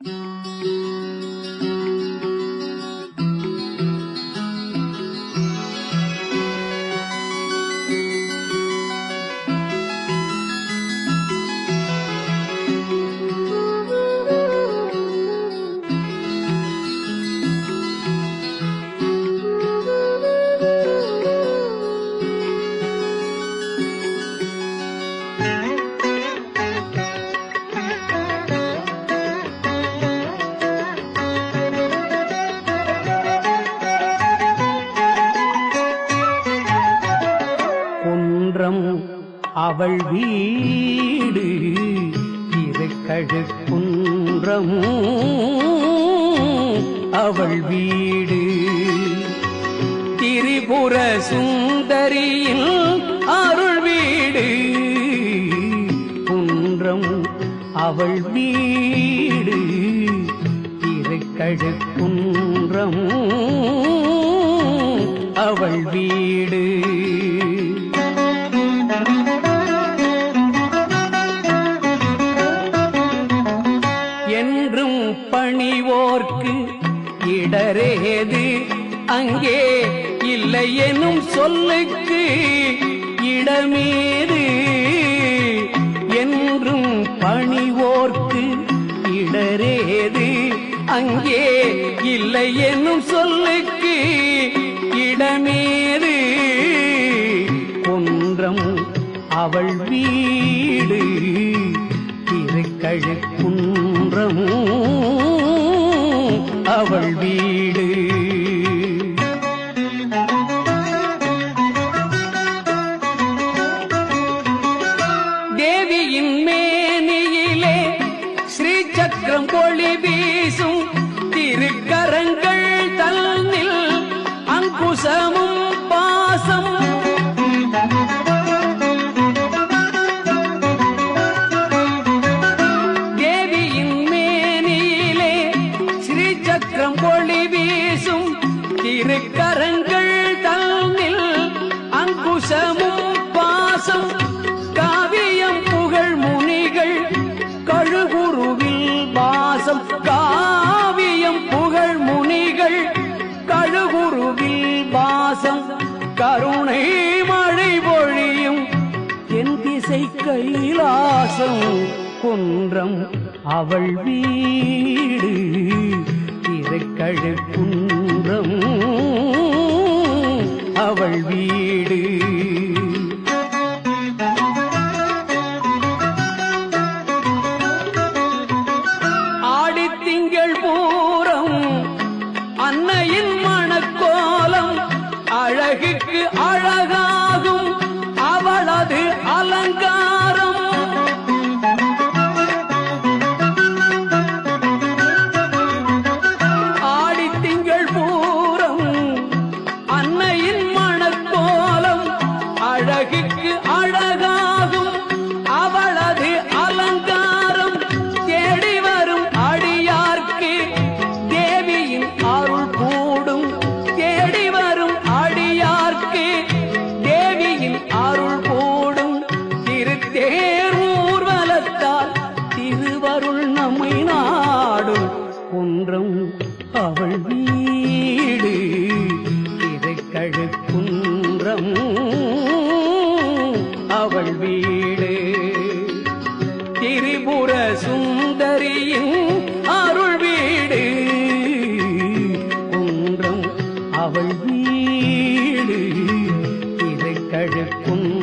Música மன்றம் அவள் வீடு இருக்கழு அவள் வீடு. திரிபுர சுந்தரியின் அருள் வீடு குன்றம் அவள் வீடு இருக்கழு அவள் வீடு. இடரேது. அங்கே இல்லை எனும் சொல்லுக்கு இடமேது. என்றும் பணிவோர்க்கு இடரேது. அங்கே இல்லை எனும் சொல்லுக்கு இடமேது. குன்றம் அவள் வீடு. திருக்கழுக்கும் வீசும் திருக்கரங்கள் தன்னில் அங்குசமும் பாசம் தேவியின் மேனிலே ஸ்ரீ சக்கரம் ஒளி வீசும் திருக்கரங்கள் தன்னில் அங்குசமும் வாசம் காவியம் புகழ் முனிகள் கழுகுருவில் வாசம் கருணை மழை பொழியும் என் திசை கைலாசம் குன்றம் அவள் வீடு இறைக்கழு அழகு குன்றம் அவள் வீடு. திரிபுர சுந்தரியின் அருள் வீடு. குன்றம் அவள் வீடு. இதை குன்றம்